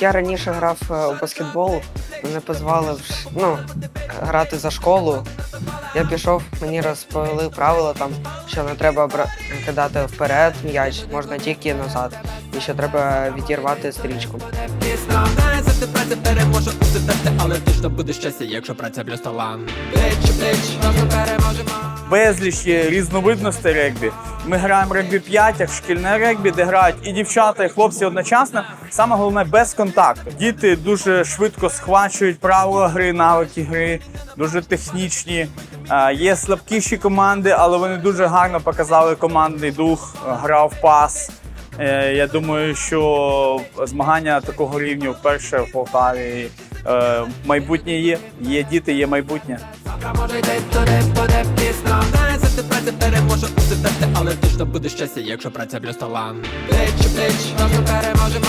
Я раніше грав е, у баскетбол, мене позвали ну, грати за школу. Я пішов, мені розповіли правила там, що не треба кидати вперед м'яч, можна тільки назад. І що треба відірвати стрічку. За ти але точно буде щастя, якщо праця плюс талант. Безліч є різновидностей регбі. Ми граємо регбі 5, як шкільне регбі, де грають і дівчата, і хлопці одночасно. Саме головне без контакту. Діти дуже швидко схвачують правила гри, навики гри, дуже технічні. Є слабкіші команди, але вони дуже гарно показали командний дух, е, гра в пас. Е, Я думаю, що змагання такого рівня вперше в Полтаві. Е, Майбутнє є, є діти, є майбутнє. Завтра може йти туди, буде пізно. Ти праця переможе у тебе, але точно буде щастя, якщо праця плюс талант. Плеч, плеч, разом переможемо.